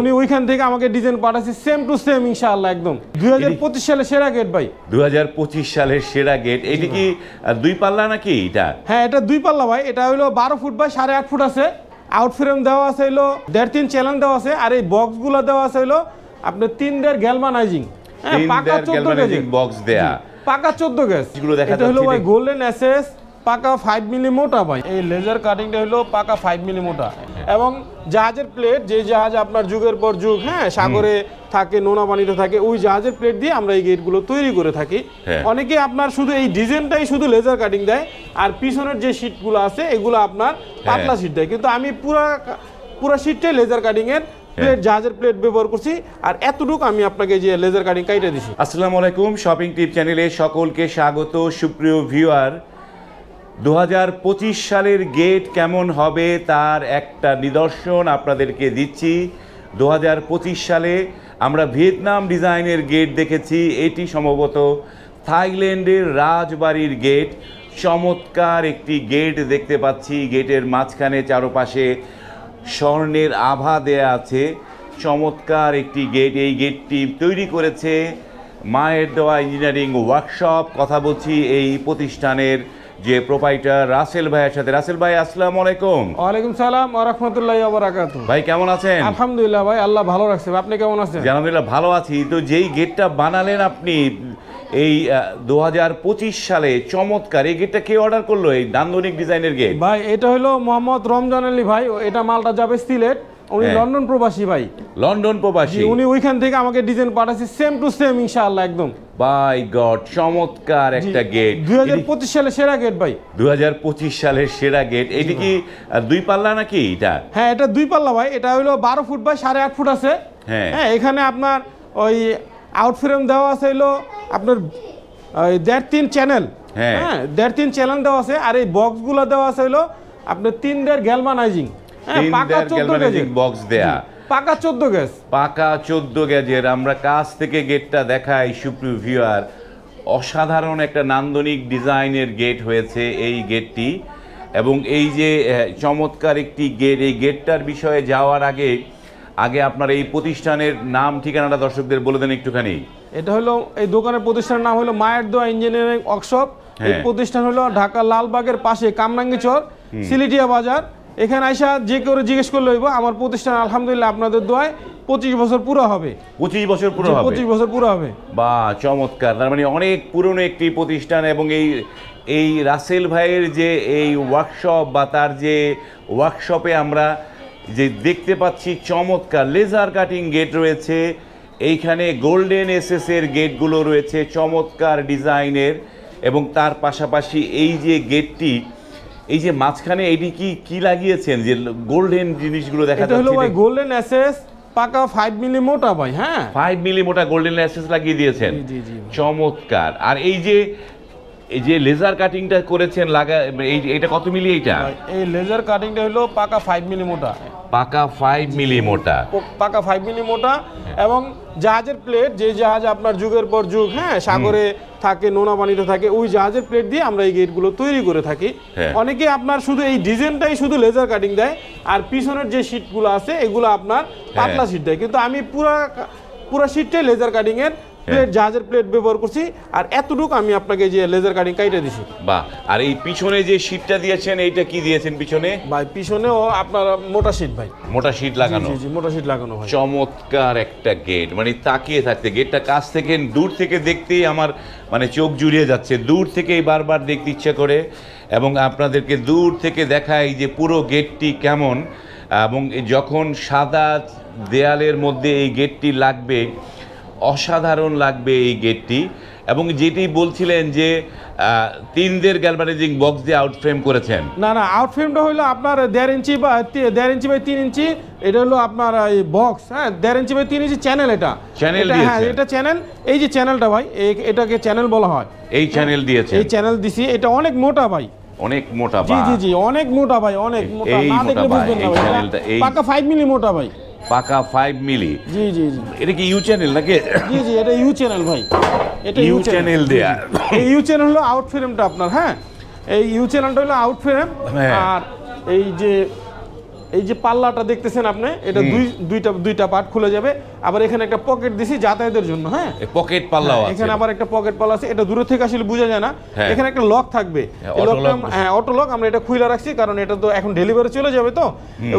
উনি ওইখান থেকে আমাকে ডিজাইন পাঠাচ্ছে সেম টু সেম ইনশাআল্লাহ একদম। দুই হাজার পঁচিশ সালে সেরা গেট ভাই। দুই হাজার পঁচিশ সালের সেরা গেট এটি কি দুই পাল্লা নাকি এটা? হ্যাঁ এটা দুই পাল্লা ভাই। এটা হলো বারো ফুট বাই সাড়ে আট ফুট আছে। আউট ফ্রেম দেওয়া আছে হলো দেড় তিন চ্যানেল দেওয়া আছে। আর এই বক্সগুলো দেওয়া আছে হলো আপনার তিন দেড় গ্যালমানাইজিং হ্যাঁ পাকা চোদ্দ দেয়া। পাকা চোদ্দ দেখা এটা হলো ভাই গোল্ডেন এসএস পাকা ফাইভ মিলি মোটা ভাই। এই লেজার কাটিংটা হলো পাকা ফাইভ মিলি মোটা। এবং জাহাজের প্লেট যে জাহাজ আপনার যুগের পর যুগ হ্যাঁ সাগরে থাকে নোনা পানিতে থাকে ওই জাহাজের প্লেট দিয়ে আমরা এই গেটগুলো তৈরি করে থাকি। হ্যাঁ। অনেকে আপনার শুধু এই ডিজাইনটাই শুধু লেজার কাটিং দেয় আর পিছনের যে শীটগুলো আছে এগুলো আপনার পাতলা শীট দেয়। কিন্তু আমি পুরা পুরা শীটটাই লেজার কাটিং এর প্লেট জাহাজের প্লেট ব্যবহার করছি আর এতটুকু আমি আপনাকে যে লেজার কাটিং কাইটে দিছি। আসসালামু আলাইকুম শপিং টিপ চ্যানেলে সকলকে স্বাগত সুপ্রিয় ভিউয়ার দু হাজার পঁচিশ সালের গেট কেমন হবে তার একটা নিদর্শন আপনাদেরকে দিচ্ছি। দু হাজার পঁচিশ সালে আমরা ভিয়েতনাম ডিজাইনের গেট দেখেছি, এটি সম্ভবত থাইল্যান্ডের রাজবাড়ির গেট। চমৎকার একটি গেট দেখতে পাচ্ছি, গেটের মাঝখানে চারপাশে স্বর্ণের আভা দেয়া আছে। চমৎকার একটি গেট, এই গেটটি তৈরি করেছে মায়ের দেওয়া ইঞ্জিনিয়ারিং ওয়ার্কশপ। কথা বলছি এই প্রতিষ্ঠানের যে প্রোপাইটার রাসেল ভাইয়ের সাথে। রাসেল ভাই আসসালামু আলাইকুম। ওয়ালাইকুম সালাম ওয়া রাহমাতুল্লাহি ওয়া বারাকাতুহু। ভাই কেমন আছেন? আলহামদুলিল্লাহ ভাই আল্লাহ ভালো রাখছে। আপনি কেমন আছেন? আলহামদুলিল্লাহ ভালো আছি। তো যেই গেটটা বানালেন আপনি এই দু হাজার পঁচিশ সালে চমৎকার। এই গেটটা কে অর্ডার করল এই নান্দনিক ডিজাইনের গেট ভাই এটা হলো মোহাম্মদ রমজান আলী ভাই এটা মালটা যাবে সিলেট। উনি হ্যাঁ। লন্ডন প্রবাসী ভাই। লন্ডন প্রবাসী। উনি ওইখান থেকে আমাকে ডিজাইন পাঠাচ্ছে সেম টু সেম ইনশাআল্লাহ একদম। বাই গড চমৎকার একটা গেট দুই হাজার পঁচিশ সালে সেরা গেট ভাই। দু সালের সেরা গেট এটি কি দুই পাল্লা নাকি এটা? হ্যাঁ এটা দুই পাল্লা ভাই। এটা হলো বারো ফুট বাই সাড়ে আট ফুট আছে। হ্যাঁ। হ্যাঁ এখানে আপনার ওই আউট ফ্রেম দেওয়া আছে হলো আপনার ওই দেড় তিন চ্যানেল হ্যাঁ। হ্যাঁ দেড় তিন চ্যানেল দেওয়া আছে। আর এই বক্সগুলো দেওয়া আছে হলো আপনার তিন দেড় গ্যালমানাইজিং হ্যাঁ পাকা চোদ্দ দেয়া। পাকা চোদ্দ গেজ পাকা চোদ্দ গেজের আমরা কাছ থেকে গেটটা দেখাই সুপ্রিয় ভিউয়ার অসাধারণ একটা নান্দনিক ডিজাইনের গেট হয়েছে এই গেটটি এবং এই যে চমৎকার একটি গেট এই গেটটার বিষয়ে যাওয়ার আগে আগে আপনার এই প্রতিষ্ঠানের নাম ঠিকানাটা দর্শকদের বলে দেন একটুখানি। এটা হলো এই দোকানের প্রতিষ্ঠানের নাম হলো মায়ের দোয়া ইঞ্জিনিয়ারিং ওয়ার্কশপ। এই হ্যাঁ। প্রতিষ্ঠান হলো ঢাকা লালবাগের পাশে কামরাঙ্গি চর সিলিটিয়া বাজার। এখানে আইসা যে করে জিজ্ঞেস করলে হইব আমার প্রতিষ্ঠান আলহামদুলিল্লাহ আপনাদের দোয়ায় পঁচিশ বছর পুরো হবে। পঁচিশ বছর পুরো হবে? পঁচিশ বছর পুরো হবে। বা চমৎকার। তার মানে অনেক পুরনো একটি প্রতিষ্ঠান এবং এই এই রাসেল ভাইয়ের যে এই ওয়ার্কশপ বা তার যে ওয়ার্কশপে আমরা যে দেখতে পাচ্ছি চমৎকার লেজার কাটিং গেট রয়েছে। এইখানে গোল্ডেন এসএস এর গেটগুলো রয়েছে চমৎকার ডিজাইনের এবং তার পাশাপাশি এই যে গেটটি এই যে মাঝখানে এটি কি কি লাগিয়েছেন? যে গোল্ডেন জিনিসগুলো দেখা যাচ্ছে এটা হলো ভাই গোল্ডেন অ্যাসেস পাকা 5 মিলি মোটা ভাই হ্যাঁ। 5 মিলি মোটা গোল্ডেন অ্যাসেস লাগিয়ে দিয়েছেন। জি, জি, জি। চমৎকার। আর এই যে এই যে লেজার কাটিংটা করেছেন লাগা এই এটা কত মিলি এইটা? এই লেজার কাটিংটা হলো পাকা ফাইভ মিলি মোটা। পাকা ফাইভ মিলি মোটা। পাকা ফাইভ মিলি মোটা এবং জাহাজের প্লেট যে জাহাজ আপনার যুগের পর যুগ হ্যাঁ সাগরে থাকে নোনা পানিতে থাকে ওই জাহাজের প্লেট দিয়ে আমরা এই গেটগুলো তৈরি করে থাকি। হ্যাঁ। অনেকে আপনার শুধু এই ডিজাইনটাই শুধু লেজার কাটিং দেয় আর পিছনের যে শীটগুলো আছে এগুলো আপনার পাতলা শীট দেয়। কিন্তু আমি পুরা পুরা শীটটাই লেজার কাটিং এর প্লেট জাহাজের প্লেট ব্যবহার করছি আর এতটুকু আমি আপনাকে যে লেজার কাটিং কাইটে দিছি। বা আর এই পিছনে যে শীটটা দিয়েছেন এইটা কি দিয়েছেন পিছনে? ভাই পিছনেও আপনার মোটা শীট ভাই। মোটা শীট লাগানো। জি জি মোটা শীট লাগানো ভাই চমৎকার একটা গেট মানে তাকিয়ে থাকতে গেটটা কাছ থেকে দূর থেকে দেখতেই আমার মানে চোখ জুড়িয়ে যাচ্ছে। দূর থেকেই বারবার দেখতে ইচ্ছে করে এবং আপনাদেরকে দূর থেকে দেখাই যে পুরো গেটটি কেমন। এবং যখন সাদা দেয়ালের মধ্যে এই গেটটি লাগবে অসাধারণ লাগবে এই গেটটি। এবং যেটি বলছিলেন যে তিনদের গ্যালভানাইজিং বক্স দিয়ে আউট ফ্রেম করেছেন। না না আউট ফ্রেমটা হলো আপনার দেড় ইঞ্চি বা দেড় ইঞ্চি বাই তিন ইঞ্চি এটা হলো আপনার এই বক্স হ্যাঁ দেড় ইঞ্চি বাই তিন ইঞ্চি চ্যানেল এটা। চ্যানেল হ্যাঁ এটা চ্যানেল এই যে চ্যানেলটা ভাই এটাকে চ্যানেল বলা হয়। এই চ্যানেল দিয়েছে। এই চ্যানেল দিছি এটা অনেক মোটা ভাই। অনেক মোটা জি জি জি অনেক মোটা ভাই অনেক মোটা না দেখলে বুঝবেন না পাকা ফাইভ মিলি মোটা ভাই। পাকা ফাইভ মিলি জি জি জি। এটা কি ইউ চ্যানেল নাকি? জি জি এটা ইউ চ্যানেল ভাই। এটা ইউ চ্যানেল দেয়া। এই ইউ চ্যানেল হলো আউট ফ্রেমটা আপনার হ্যাঁ? এই ইউ চ্যানেলটা হলো আউট ফ্রেম হ্যাঁ। আর এই যে এই যে পাল্লাটা দেখতেছেন আপনি এটা দুই দুইটা দুইটা পার্ট খুলে যাবে। আবার এখানে একটা পকেট দিছি যাতায়াতের জন্য হ্যাঁ? পকেট পাল্লাও আছে। এখানে আবার একটা পকেট পাল্লা আছে এটা দূরে থেকে আসলে বোঝা যায় না। হ্যাঁ। এখানে একটা লক থাকবে। হ্যাঁ, হ্যাঁ অটো লক আমরা এটা খুলে রাখছি কারণ এটা তো এখন ডেলিভারি চলে যাবে তো।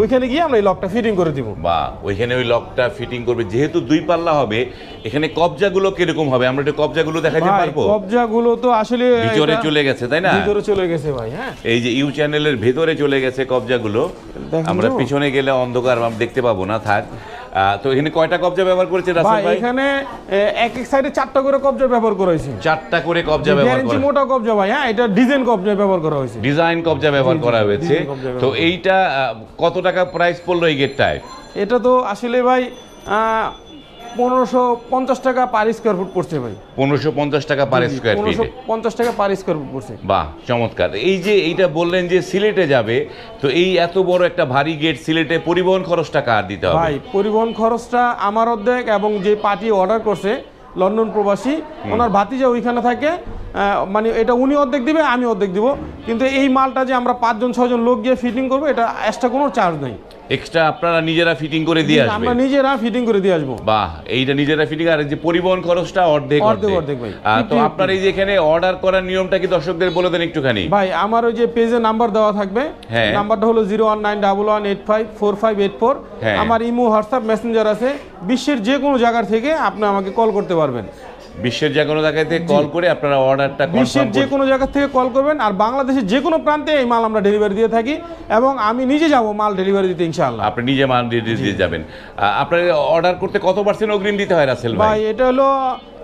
ওইখানে গিয়ে আমরা এই লকটা ফিটিং করে দিব। বা ওইখানে ওই লকটা ফিটিং করবে। যেহেতু দুই পাল্লা হবে এখানে কবজাগুলো কীরকম হবে? আমরা একটু কবজাগুলো দেখাতে পারব? কবজাগুলো তো আসলে ভিতরে চলে গেছে তাই না? ভিতরে চলে গেছে ভাই হ্যাঁ। এই যে ইউ চ্যানেলের ভেতরে চলে গেছে কবজাগুলো। আমরা পিছনে গেলে অন্ধকার দেখতে পাবো না থাক। তো এখানে কয়টা কবজা ব্যবহার করেছে রাসেল ভাই এখানে এক এক সাইডে চারটা করে কবজা ব্যবহার করা হয়েছে। চারটা করে কবজা ব্যবহার করা। হয়েছে মোটা কবজা ভাই হ্যাঁ এটা ডিজাইন কবজা ব্যবহার করা হয়েছে। ডিজাইন কবজা ব্যবহার করা হয়েছে। তো এইটা কত টাকা প্রাইস পড়ল এই গেটটায়? এটা তো আসলে ভাই পনেরোশো পঞ্চাশ টাকা পার স্কোয়ার ফুট পড়ছে ভাই। পনেরোশো পঞ্চাশ টাকা পার স্কোয়ার ফিট পঞ্চাশ টাকা পার স্কোয়ার ফুট পড়ছে। বাহ চমৎকার। এই যে এইটা বললেন যে সিলেটে যাবে তো এই এত বড় একটা ভারী গেট সিলেটে পরিবহন খরচটা কার দিতে হবে? ভাই পরিবহন খরচটা আমার অর্ধেক এবং যে পার্টি অর্ডার করছে লন্ডন প্রবাসী ওনার ভাতিজা ওইখানে থাকে মানে এটা উনি অর্ধেক দিবে আমি অর্ধেক দিব। কিন্তু এই মালটা যে আমরা পাঁচজন ছজন লোক গিয়ে ফিটিং করব এটা এক্সট্রা কোনো চার্জ নেই। এক্সট্রা আপনারা নিজেরা ফিটিং করে দিয়ে আমরা নিজেরা ফিটিং করে দিয়ে আসব। বাহ এইটা নিজেরা ফিটিং আর যে পরিবহন খরচটা অর্ধেক অর্ধেক, অর্ধেক ভাই। তো 50 আপনার এই যে এখানে অর্ডার করার নিয়মটা কি দর্শকদের বলে দেন একটুখানি? ভাই আমার ওই যে পেজে নাম্বার দেওয়া থাকবে। হ্যাঁ। নাম্বারটা হলো zero one nine double one eight five four five eight four হ্যাঁ। আমার ইমো হোয়াটসঅ্যাপ মেসেঞ্জার আছে। বিশ্বের যে কোনো জায়গার থেকে আপনি আমাকে কল করতে পারবেন। বিশ্বের যে কোনো জায়গা থেকে কল করে আপনারা অর্ডারটা বিশ্বের যে কোনো জায়গা থেকে কল করবেন আর বাংলাদেশের যে কোনো প্রান্তে এই মাল আমরা ডেলিভারি দিয়ে থাকি এবং আমি নিজে যাব মাল ডেলিভারি দিতে ইনশাআল্লাহ। আপনি নিজে মাল দিয়ে দিয়ে যাবেন। আপনার অর্ডার করতে কত পার্সেন্ট অগ্রিম দিতে হয় রাসেল ভাই? ভাই এটা হলো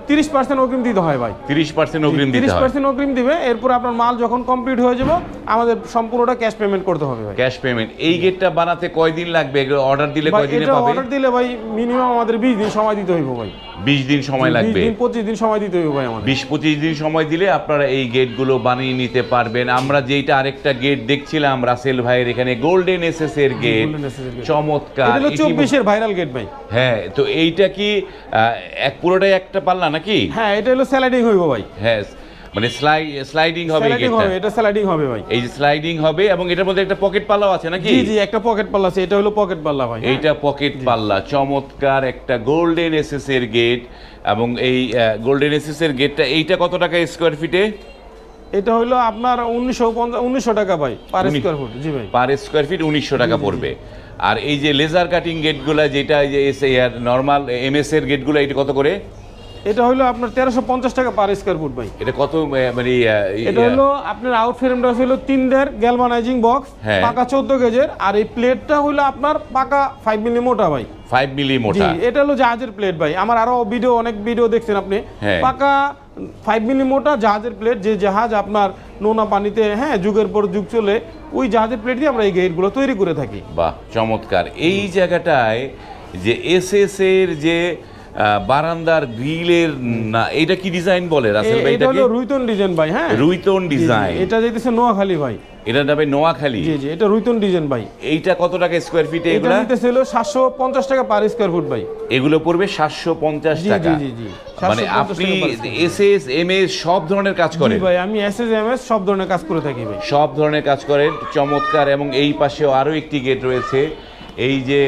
তিরিশ পার্সেন্ট অগ্রিম দিতে হয় ভাই। তিরিশ পার্সেন্ট অগ্রিম তিরিশ পার্সেন্ট অগ্রিম দিবে এরপর আপনার মাল যখন কমপ্লিট হয়ে যাব আমাদের সম্পূর্ণটা ক্যাশ পেমেন্ট করতে হবে ভাই। ক্যাশ পেমেন্ট এই গেটটা বানাতে কয়দিন লাগবে? অর্ডার দিলে ভাই, কয়দিনে পাবে? অর্ডার দিলে ভাই মিনিমাম আমাদের বিশ দিন সময় দিতে হইব ভাই। বিশ দিন সময় লাগবে। পঁচিশ দিন সময় দিতে ভাই আমাদের। বিশ পঁচিশ দিন সময় দিলে আপনারা এই গেটগুলো বানিয়ে নিতে পারবেন। আমরা যেইটা আরেকটা গেট দেখছিলাম রাসেল ভাইয়ের এখানে গোল্ডেন এসএস এর গেট Golden SS এর gate। চমৎকার। চব্বিশের ভাইরাল গেট ভাই। হ্যাঁ তো এইটা কি এক পুরোটাই একটা পাল্লা নাকি? হ্যাঁ এটা হলো স্যালাইডিং হইব ভাই। হ্যাঁ মানে স্লাই স্লাইডিং হবে হবে এটা স্যালাইডিং হবে ভাই। এই যে স্লাইডিং হবে এবং এটার মধ্যে একটা পকেট পাল্লাও আছে নাকি? জি জি একটা পকেট পাল্লা আছে এটা হলো পকেট পাল্লা ভাই। হ্যাঁ। এইটা পকেট পাল্লা চমৎকার একটা গোল্ডেন এসএস এর গেট এবং এই গোল্ডেন এসএস এর গেটটা এইটা কত টাকা স্কোয়ার ফিটে এটা হলো আপনার উনিশশো উনিশশো টাকা ভাই পার স্কোয়ার ফুট জি ভাই। পার স্কোয়ার ফিট উনিশশো টাকা পড়বে। আর এই যে লেজার কাটিং গেটগুলো যেটা এই যে এস আর নর্মাল এমএস এর গেটগুলো এটা কত করে? এটা হলো আপনার তেরোশো পঞ্চাশ টাকা পার স্কোয়ার ফুট ভাই। এটা কত মানে এটা হলো আপনার আউট ফ্রেমটা হলো তিন দের গ্যালভানাইজিং বক্স। পাকা চোদ্দ গেজের আর এই প্লেটটা হলো আপনার পাকা ফাইভ মিলি মোটা ভাই। ফাইভ মিলি মোটা। এটা হলো জাহাজের প্লেট ভাই। আমার আরও ভিডিও অনেক ভিডিও দেখছেন আপনি। হ্যাঁ। পাকা ফাইভ মিলি মোটা জাহাজের প্লেট যে জাহাজ আপনার নোনা পানিতে হ্যাঁ যুগের পর যুগ চলে ওই জাহাজের প্লেট দিয়ে আমরা এই গেটগুলো তৈরি করে থাকি। বাহ চমৎকার। এই জায়গাটায় যে এস এর যে বারান্দার গ্রিলের না এটা কি ডিজাইন বলে রাসেল ভাই? এটা হলো রুইতন ডিজাইন ভাই হ্যাঁ। রুইতন ডিজাইন। এটা যেতেছে নোয়াখালী ভাই। এটা যাবে নোয়াখালী? জি জি এটা রুইতন ডিজাইন ভাই। এইটা কত টাকা স্কোয়ার ফিটে এটা এগুলা? হলো সাতশো পঞ্চাশ টাকা পার স্কোয়ার ফুট ভাই। এগুলো পড়বে সাতশো পঞ্চাশ জি, টাকা। জি, জি, জি। মানে আপনি এম এস সব ধরনের কাজ জি করেন? ভাই আমি এস এস এম এস সব ধরনের কাজ করে থাকি ভাই। সব ধরনের কাজ করেন চমৎকার এবং এই পাশেও আরও একটি গেট রয়েছে। এই যে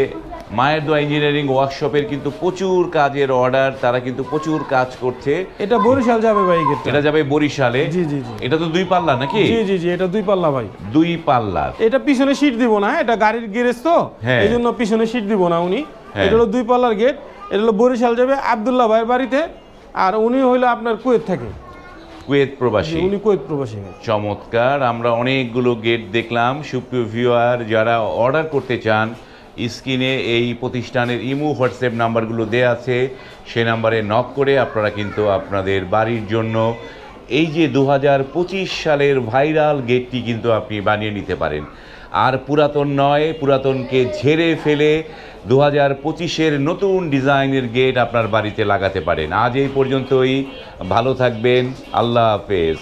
মায়ের দোয়া ইঞ্জিনিয়ারিং ওয়ার্কশপের কিন্তু প্রচুর কাজের অর্ডার তারা কিন্তু প্রচুর কাজ করছে। এটা বরিশাল যাবে ভাই এটা যাবে বরিশালে? জি, জি, জি। এটা তো দুই পাল্লা নাকি? জি জি জি এটা দুই পাল্লা ভাই। দুই পাল্লা। এটা পিছনে সিট দিব না এটা গাড়ির গ্যারেজ তো। হ্যাঁ। এই জন্য পিছনে সিট দিব না উনি। হ্যাঁ। এটা হলো দুই পাল্লার গেট এটা হলো বরিশাল যাবে আবদুল্লাহ ভাইয়ের বাড়িতে আর উনি হইল আপনার কুয়েত থাকে। কুয়েত প্রবাসী। উনি কুয়েত প্রবাসী। চমৎকার আমরা অনেকগুলো গেট দেখলাম। সুপ্রিয় ভিউয়ার যারা অর্ডার করতে চান স্ক্রিনে এই প্রতিষ্ঠানের ইমো, হোয়াটসঅ্যাপ নাম্বারগুলো দেয়া আছে। সে নাম্বারে নক করে আপনারা কিন্তু আপনাদের বাড়ির জন্য এই যে দু হাজার পঁচিশ সালের ভাইরাল গেটটি কিন্তু আপনি বানিয়ে নিতে পারেন। আর পুরাতন নয়, পুরাতনকে ঝেড়ে ফেলে দু হাজার পঁচিশের নতুন ডিজাইনের গেট আপনার বাড়িতে লাগাতে পারেন। আজ এই পর্যন্তই। ভালো থাকবেন। আল্লাহ হাফেজ।